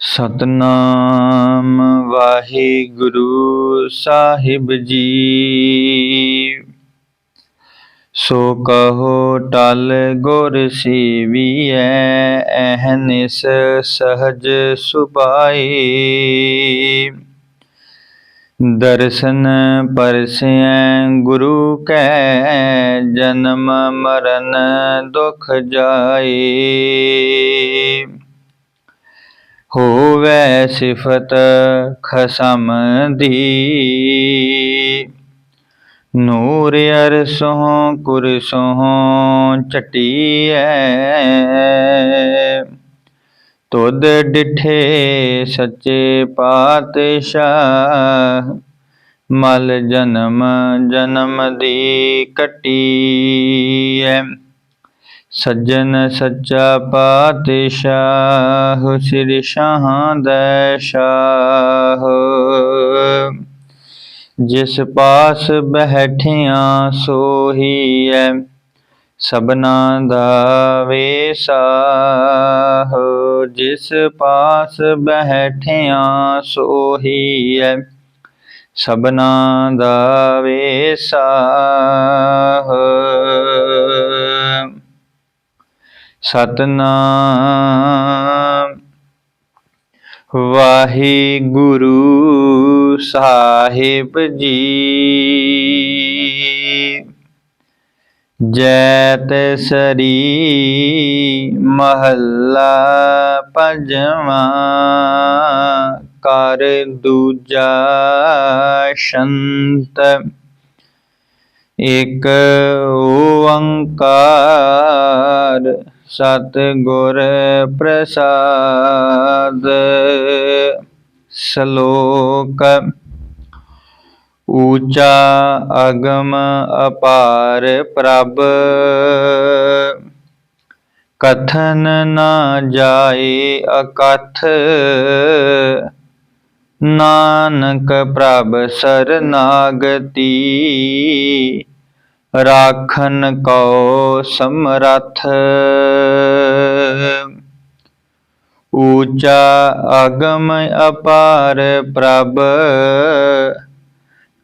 ਸਤਨਾਮ ਵਾਹਿਗੁਰੂ ਸਾਹਿਬ ਜੀ। ਸੋ ਕਹੋ ਟਲ ਗੁਰ ਸੇਵੀਐ ਅਹਨਿਸ ਸਹਜ ਸੁਭਾਈ ਦਰਸ਼ਨ ਪਰਸੈ ਗੁਰੂ ਕੈ, ਜਨਮ ਮਰਨ ਦੁਖ ਜਾਏ। ਹੋਵੈ ਸਿਫਤ ਖਸਮ ਦੀ। ਨੂਰ ਅਰਸੋਂ ਕੁਰਸੋਂ ਚਟੀਐ। ਤੁਧ ਡਿਠੇ ਸੱਚੇ ਪਾਤਸ਼ਾਹ, ਮਲ ਜਨਮ ਜਨਮ ਦੀ ਕਟੀਐ। ਸੱਜਣ ਸੱਚਾ ਪਾਤਸ਼ਾਹ, ਸ੍ਰੀ ਸ਼ਾਹਾਂ ਦੇ ਸ਼ਾਹ। ਜਿਸ ਪਾਸ ਸੋਹੀ ਸੋਹੀਐ ਸਬਨਾ ਦਾ ਵੇਸਾਹ ਜਿਸ ਪਾਸ ਬੈਠਿਆਂ ਸੋਹੀਐ ਸਬਨਾ ਦਾ ਵੇਸਾਹ ਸਤਨਾਮ। ਵਾਹਿਗੁਰੂ ਸਾਹਿਬ ਜੀ। ਜੈਤ ਸਰੀ ਮਹੱਲਾ ਪੰਜਵਾਂ ਕਰ ਦੂਜਾ ਸ਼ੰਤ। ਇਕ ਓੰਕਾਰ ਸਤ ਗੁਰ ਪ੍ਰਸਾਦ, ਸ਼ਲੋਕ ਊਚਾ ਅਗਮ ਅਪਾਰ ਪ੍ਰਭ। ਕਥਨ ਨਾ ਜਾਏ ਅਕਥ, ਨਾਨਕ ਪ੍ਰਭ ਸਰਨਾਗਤੀ। ਰਾਖਨ ਕੋ ਸਮਰਥ। ਊਚਾ ਅਗਮ ਅਪਾਰ ਪ੍ਰਭ,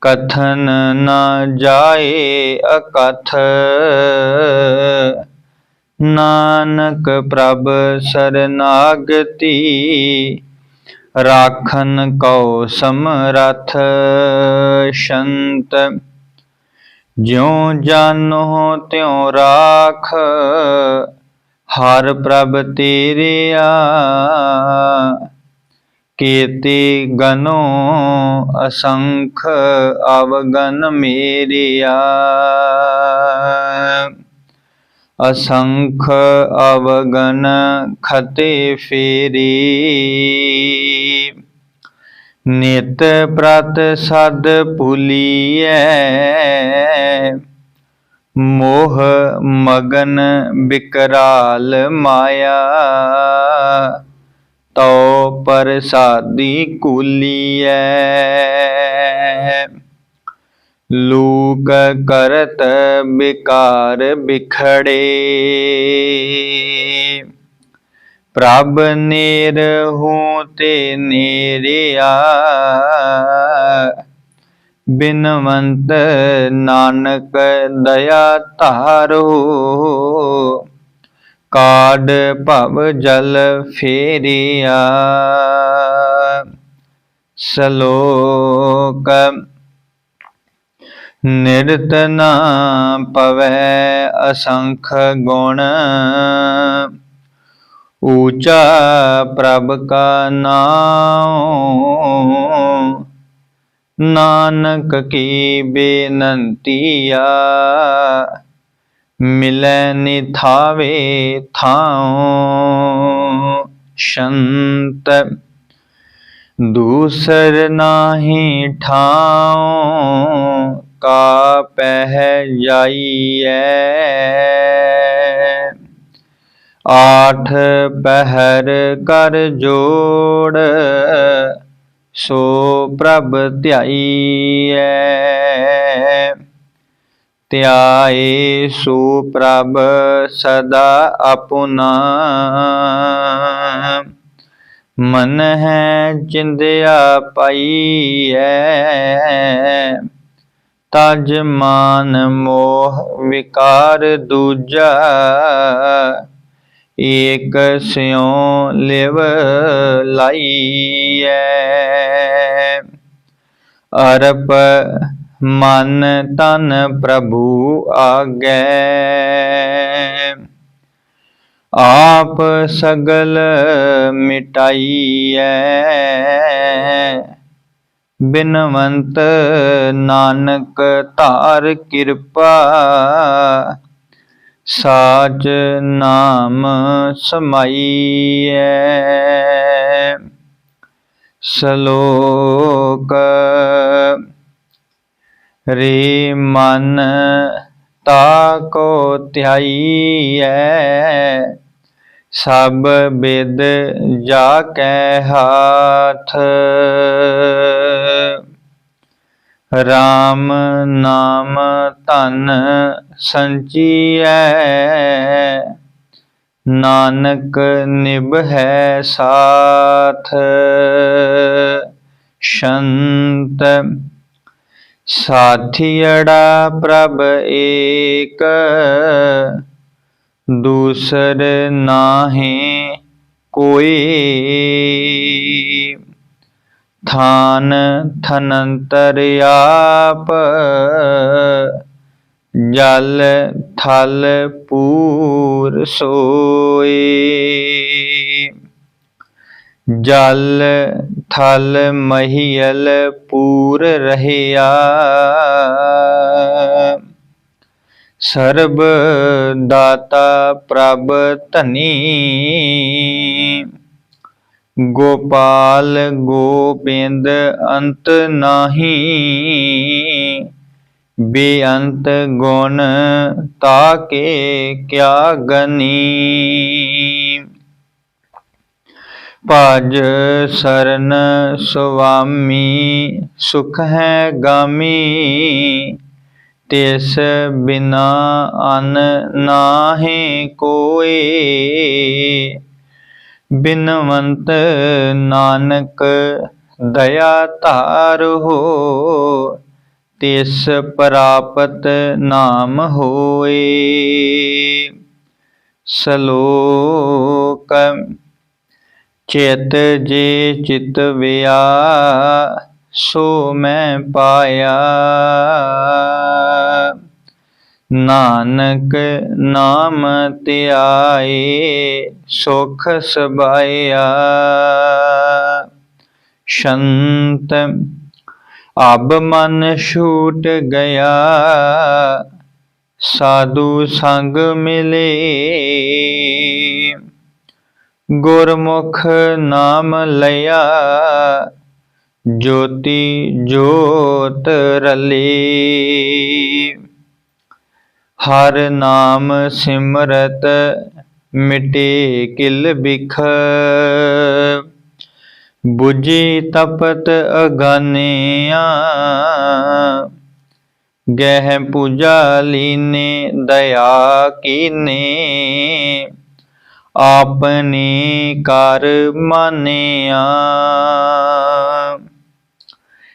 ਕਥਨ ਨਾ ਜਾਏ ਅਕਥ। ਨਾਨਕ ਪ੍ਰਭ ਸਰਨਾਗਤੀ, ਰਾਖਨ ਕਉ ਸਮਰਥ। ਸ਼ੰਤ ਜਿਉ ਜਾਨੋ ਤਿਉ ਰਾਖ, ਹਰ ਪ੍ਰਭ ਤੇਰਿਆ ਕੀਰਤੀ ਗਨੋ ਅਸੰਖ, ਅਵਗਨ ਮੇਰਿਆ ਅਸੰਖ, ਅਵਗਨ ਖਤੇ ਫੇਰੀ। ਨਿਤ ਪ੍ਰਤ ਸਦ ਭੁਲੀਐ। ਮੋਹ ਮਗਨ ਬਿਕਰਾਲ ਮਾਇਆ। ਤਉ ਪ੍ਰਸਾਦੀ ਕੁਲੀਐ। ਲੂਕ ਕਰਤ ਬਿਕਾਰ ਬਿਖੜੇ। ਪ੍ਰਭ ਨੇਰ ਹੂੰ ਤੇ ਨੇਰਿਆ। ਬਿਨਵੰਤ ਨਾਨਕ ਦਇਆ ਧਾਰੋ। ਕਾਡ ਭਵ ਜਲ ਫੇਰਿਆ। ਸ਼ਲੋਕ ਨਿਰਤ ਨਾ ਪਵੈ ਅਸੰਖ ਗੁਣ। ਊਚਾ ਪ੍ਰਭ ਕਾ ਨਾਮ ਨਾਨਕ ਕੀ ਬੇਨੰਤੀਆ ਮਿਲੈ ਨਿਥਾਵੇ ਥਾਉ। ਸ਼ੰਤ ਦੂਸਰ ਨਾਹੀ ਠਾਉ। ਕਾ ਪਹਿ ਜਾਈਐ। ਆਠ ਪਹਿਰ ਕਰ ਜੋੜ, ਸੋ ਪ੍ਰਭ ਧਿਆਈਐ। ਧਿਆਏ ਸੋ ਪ੍ਰਭ ਸਦਾ ਆਪੁਨਾ ਮਨ ਹੈ ਚਿੰਦਿਆ ਪਾਈਐ, ਤਜ ਮਾਨ ਮੋਹ ਵਿਕਾਰ ਦੂਜਾ। ਏਕ ਸਿਉ ਲਿਵ ਲਾਈਐ। ਅਰਪ ਮਨ ਤਨ ਪ੍ਰਭੂ ਆਗੈ। ਆਪ ਸਗਲ ਮਿਟਾਈਐ। ਬਿਨਵੰਤ ਨਾਨਕ ਧਾਰ ਕਿਰਪਾ ਸਾਜ ਨਾਮ ਸਮਾਈਐ। ਸ਼ਲੋਕ ਰੇ ਮਨ ਤਾ ਕੋ ਧਿਆਈਐ। ਸਭ ਬਿਦ ਜਾ ਕੈ ਹਾਥ। RAM ਨਾਮ ਧਨ ਸੰਚੀਐ। ਨਾਨਕ ਨਿਭੈ ਸਾਥ। ਸ਼ੰਤ ਸਾਥੀੜਾ ਪ੍ਰਭ ਏਕ। ਦੂਸਰ ਨਾਹੀ ਕੋਈ। ਥਾਨ ਥਨੰਤਰ ਆਪ, ਜਲ ਥਲ ਪੂਰ ਸੋਏ। ਜਲ ਥਲ ਮਹੀਲ ਪੂਰ ਰਹਿਆ। ਸਰਬ ਦਾਤਾ ਪ੍ਰਭ ਧਨੀ। ਗੋਪਾਲ ਗੋਬਿੰਦ ਅੰਤ ਨਾਹੀ। ਬੇਅੰਤ ਗੁਣ ਤਾਕੇ ਕਿਆ ਗਨੀ। ਭਜ ਸਰਨ ਸੁਆਮੀ, ਸੁਖ ਹੈ ਗਾਮੀ। ਤਿਸ ਬਿਨਾ ਅਨ ਨਾਹੀ ਕੋਈ ਬਿਨਵੰਤ ਨਾਨਕ, ਦਇਆ ਧਾਰੋ ਤਿਸ ਪ੍ਰਾਪਤ ਨਾਮ ਹੋਏ। ਸ਼ਲੋਕ, ਚਿਤ ਜੇ ਚਿਤ ਵਿਆ, ਸੋ ਮੈਂ ਪਾਇਆ। ਨਾਨਕ ਨਾਮ ਧਿਆਏ, ਸੁਖ ਸਬਾਇਆ। ਸ਼ੰਤ, ਅਬ ਮਨ ਛੂਟ ਗਿਆ, ਸਾਧੂ ਸੰਗ ਮਿਲੇ। ਗੁਰਮੁਖ ਨਾਮ ਲਿਆ, ਜੋਤੀ ਜੋਤ ਰਲੀ। ਹਰ ਨਾਮ ਸਿਮਰਤ ਮਿਟੇ ਕਿਲ ਬਿਖ। 부ਜੀ ਤਪਤ ਅਗਾਨਿਆ, ਗਹਿ ਪੂਜਾ ਲੀਨੇ ਦਇਆ ਕੀਨੇ। ਆਪਨੇ ਕਰ ਮਾਨਿਆ।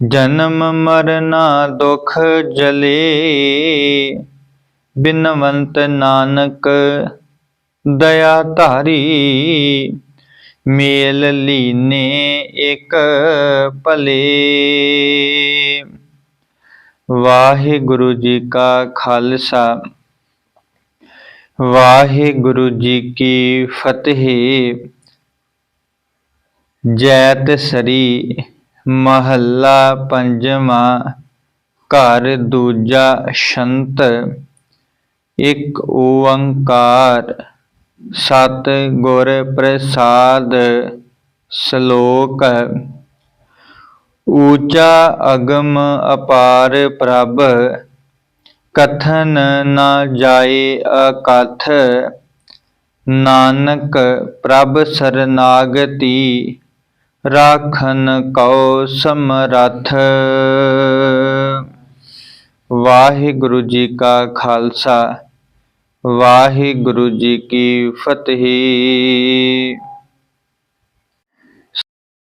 ਜਨਮ ਮਰਨਾ ਦੁਖ ਜਲੇ, ਬਿਨਵੰਤ ਨਾਨਕ ਦਇਆ ਧਾਰੀ, ਮੇਲ ਲੀਨੇ ਇਕ ਭਲੇ। ਵਾਹਿਗੁਰੂ ਜੀ ਕਾ ਖਾਲਸਾ, ਵਾਹਿਗੁਰੂ ਜੀ ਕੀ ਫਤਿਹ। ਜੈਤ ਸਰੀ ਮਹੱਲਾ ਪੰਜਵਾਂ, ਘਰ ਦੂਜਾ ਸ਼ੰਤ, ਇੱਕ ਓੰਕਾਰ, ਸਤ ਗੁਰ ਪ੍ਰਸਾਦ ਸ਼ਲੋਕ, ਊਚਾ ਅਗਮ ਅਪਾਰ ਪ੍ਰਭ, ਕਥਨ ਨਾ ਜਾਏ ਅਕਥ, ਨਾਨਕ ਪ੍ਰਭ ਸਰਨਾਗਤੀ ਰਾਖਨ ਕਉ ਸਮਰਥ। ਵਾਹਿਗੁਰੂ ਜੀ ਕਾ ਖਾਲਸਾ ਵਾਹਿਗੁਰੂ ਜੀ ਕੀ ਫਤਿਹ।